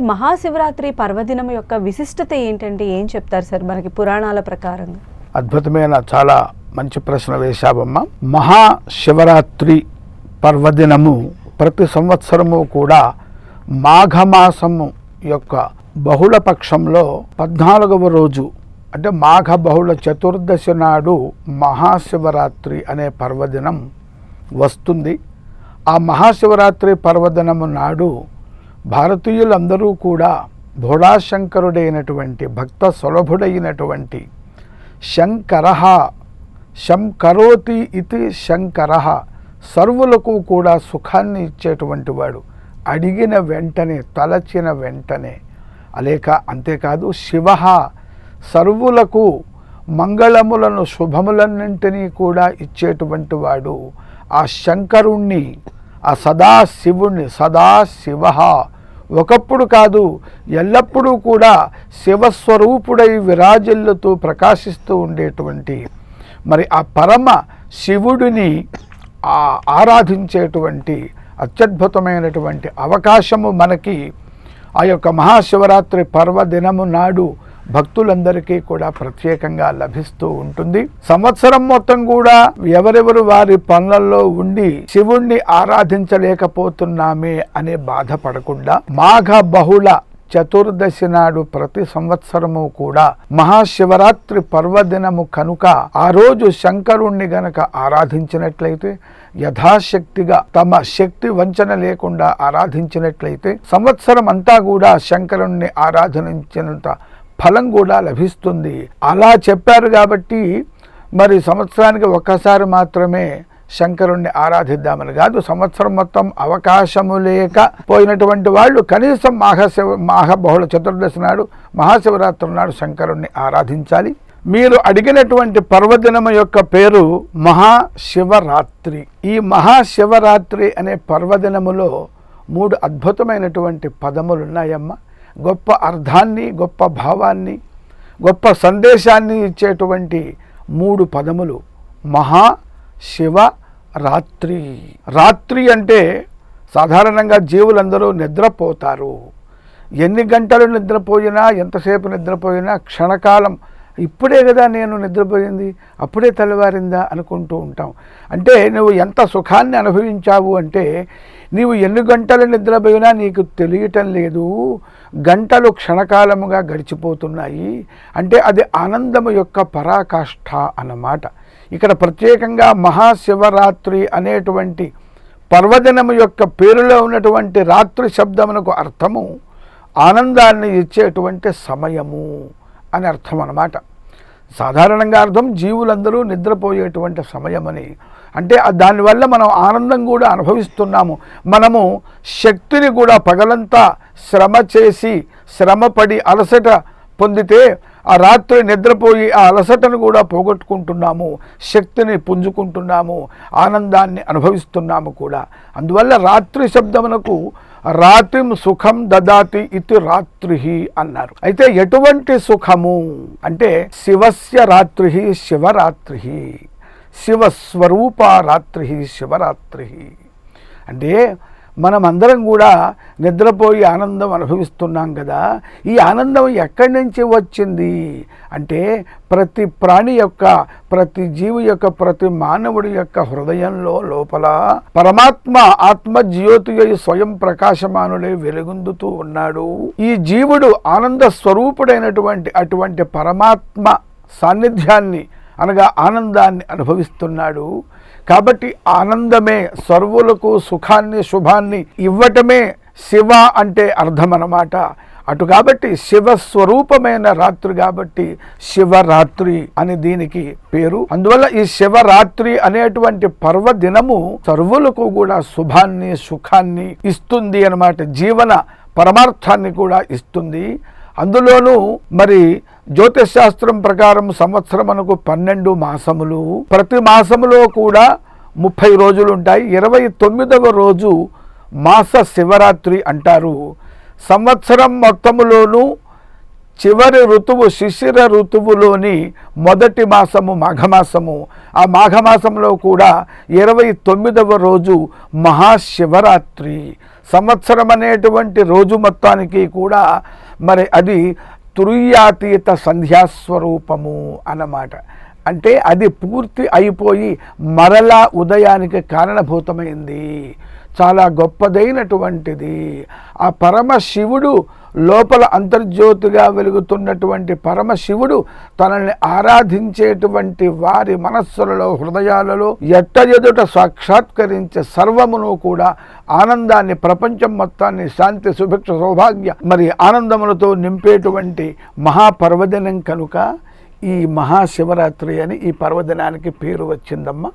మహాశివరాత్రి పర్వదినం యొక్క విశిష్టత ఏంటంటే ఏం చెప్తారు సార్ మనకి పురాణాల ప్రకారంగా? అద్భుతమైన చాలా మంచి ప్రశ్న వేశావమ్మ. మహాశివరాత్రి పర్వదినము ప్రతి సంవత్సరము కూడా మాఘమాసము యొక్క బహుళ పక్షంలో పద్నాలుగవ రోజు అంటే మాఘ బహుళ చతుర్దశి నాడు మహాశివరాత్రి అనే పర్వదినం వస్తుంది. ఆ మహాశివరాత్రి పర్వదినము నాడు భారతీయులందరూ కూడా భోళాశంకరుడైనటువంటి భక్త సులభుడైనటువంటి శంకర శంకరోతి ఇది శంకర సర్వులకు కూడా సుఖాన్ని ఇచ్చేటువంటి వాడు. అడిగిన వెంటనే తలచిన వెంటనే అలేక అంతేకాదు శివ సర్వులకు మంగళములను శుభములన్నింటినీ కూడా ఇచ్చేటువంటి వాడు. ఆ శంకరుణ్ణి ఆ సదాశివుణ్ణి సదాశివ ఒకప్పుడు కాదు ఎల్లప్పుడూ కూడా శివస్వరూపుడై విరాజిల్లుతూ ప్రకాశిస్తూ ఉండేటువంటి మరి ఆ పరమ శివుడిని ఆరాధించేటువంటి అత్యద్భుతమైనటువంటి అవకాశము మనకి ఆ యొక్క మహాశివరాత్రి పర్వదినము నాడు భక్తులందరికీ కూడా ప్రత్యేకంగా లభిస్తూ ఉంటుంది. సంవత్సరం మొత్తం కూడా ఎవరెవరు వారి పనులలో ఉండి శివుణ్ణి ఆరాధించలేకపోతున్నామే అనే బాధపడకుండా మాఘ బహుళ చతుర్దశి నాడు ప్రతి సంవత్సరము కూడా మహాశివరాత్రి పర్వదినము కనుక ఆ రోజు శంకరుణ్ణి గనక ఆరాధించినట్లయితే యథాశక్తిగా తమ శక్తి వంచన లేకుండా ఆరాధించినట్లయితే సంవత్సరం అంతా కూడా శంకరుణ్ణి ఆరాధించినంత ఫలం కూడా లభిస్తుంది. అలా చెప్పారు కాబట్టి మరి సంవత్సరానికి ఒక్కసారి మాత్రమే శంకరుణ్ణి ఆరాధిద్దామని కాదు సంవత్సరం మొత్తం అవకాశము లేక పోయినటువంటి వాళ్ళు కనీసం మాఘశివ మాఘ బహుళ చతుర్దశి నాడు మహాశివరాత్రి నాడు శంకరుణ్ణి ఆరాధించాలి. మీరు అడిగినటువంటి పర్వదినము యొక్క పేరు మహాశివరాత్రి. ఈ మహాశివరాత్రి అనే పర్వదినములో మూడు అద్భుతమైనటువంటి పదములు ఉన్నాయమ్మ గొప్ప అర్థాన్ని గొప్ప భావాన్ని గొప్ప సందేశాన్ని ఇచ్చేటువంటి మూడు పదములు. మహా శివ రాత్రి. రాత్రి అంటే సాధారణంగా జీవులందరూ నిద్రపోతారు. ఎన్ని గంటలు నిద్రపోయినా ఎంతసేపు నిద్రపోయినా క్షణకాలం ఇప్పుడే కదా నేను నిద్రపోయింది అప్పుడే తెల్లవారిందా అనుకుంటూ ఉంటాం. అంటే నువ్వు ఎంత సుఖాన్ని అనుభవించావు అంటే నీవు ఎన్ని గంటలు నిద్రపోయినా నీకు తెలియటం లేదు. గంటలు క్షణకాలముగా గడిచిపోతున్నాయి. అంటే అది ఆనందము యొక్క పరాకాష్ఠ అన్నమాట. ఇక్కడ ప్రత్యేకంగా మహాశివరాత్రి అనేటువంటి పర్వదినము యొక్క పేరులో ఉన్నటువంటి రాత్రి శబ్దమునకు అర్థము ఆనందాన్ని ఇచ్చేటువంటి సమయము. అని అర్థం అన్నమాట సాధారణంగా అర్థం జీవులందరూ నిద్రపోయేటువంటి సమయమని. అంటే దానివల్ల మనం ఆనందం కూడా అనుభవిస్తున్నాము. మనము శక్తిని కూడా పగలంతా శ్రమ చేసి శ్రమపడి అలసట పొందితే ఆ రాత్రి నిద్రపోయి ఆ అలసటను కూడా పోగొట్టుకుంటున్నాము. శక్తిని పుంజుకుంటున్నాము. ఆనందాన్ని అనుభవిస్తున్నాము కూడా. అందువల్ల రాత్రి శబ్దమునకు రాత్రిం సుఖం దదాతి ఇది రాత్రి అన్నారు. అయితే ఎటువంటి సుఖము? అంటే శివస్య రాత్రి శివరాత్రి. శివస్వరూప రాత్రి శివరాత్రి. అంటే మనమందరం కూడా నిద్రపోయి ఆనందం అనుభవిస్తున్నాం కదా. ఈ ఆనందం ఎక్కడి నుంచి వచ్చింది? అంటే ప్రతి ప్రాణి యొక్క ప్రతి జీవి యొక్క ప్రతి మానవుడి యొక్క హృదయంలో లోపల పరమాత్మ ఆత్మ జ్యోతి అయి స్వయం ప్రకాశమానుడై వెలుగొందుతూ ఉన్నాడు. ఈ జీవుడు ఆనంద స్వరూపుడైనటువంటి అటువంటి పరమాత్మ సాన్నిధ్యాన్ని అనగా ఆనందాన్ని అనుభవిస్తున్నాడు. కాబట్టి ఆనందమే సర్వులకు సుఖాన్ని శుభాన్ని ఇవ్వటమే శివ అంటే అర్థమన్నమాట. అటు కాబట్టి శివస్వరూపమైన రాత్రి కాబట్టి శివరాత్రి అని దీనికి పేరు. అందువల్ల ఈ శివరాత్రి అనేటువంటి పర్వదినము సర్వులకు కూడా శుభాన్ని సుఖాన్ని ఇస్తుంది అన్నమాట. జీవన పరమార్థాన్ని కూడా ఇస్తుంది. అందులోనూ మరి జ్యోతిష్ శాస్త్రం ప్రకారం సంవత్సరమునకు పన్నెండు మాసములు. ప్రతి మాసములో కూడా ముప్పై రోజులు ఉంటాయి ఇరవై తొమ్మిదవ రోజు మాస శివరాత్రి అంటారు. సంవత్సరం మొత్తములోనూ చివరి ఋతువు శిశిర ఋతువులోని మొదటి మాసము మాఘమాసము. ఆ మాఘమాసంలో కూడా ఇరవై తొమ్మిదవ రోజు మహాశివరాత్రి. సంవత్సరం అనేటువంటి రోజు మొత్తానికి కూడా మరి అది తురియాతీత సంధ్యాస్వరూపము అన్నమాట. అంటే అది పూర్తి అయిపోయి మరలా ఉదయానికి కారణభూతమైంది. చాలా గొప్పదైనటువంటిది. ఆ పరమశివుడు లోపల అంతర్జ్యోతిగా వెలుగుతున్నటువంటి పరమశివుడు తనని ఆరాధించేటువంటి వారి మనస్సులలో హృదయాలలో ఎట్ట ఎదుట సాక్షాత్కరించే సర్వమును కూడా ఆనందాన్ని ప్రపంచం మొత్తాన్ని శాంతి సుభిక్ష సౌభాగ్య మరి ఆనందములతో నింపేటువంటి మహాపర్వదినం కనుక ఈ మహాశివరాత్రి అని ఈ పర్వదినానికి పేరు వచ్చిందమ్మా.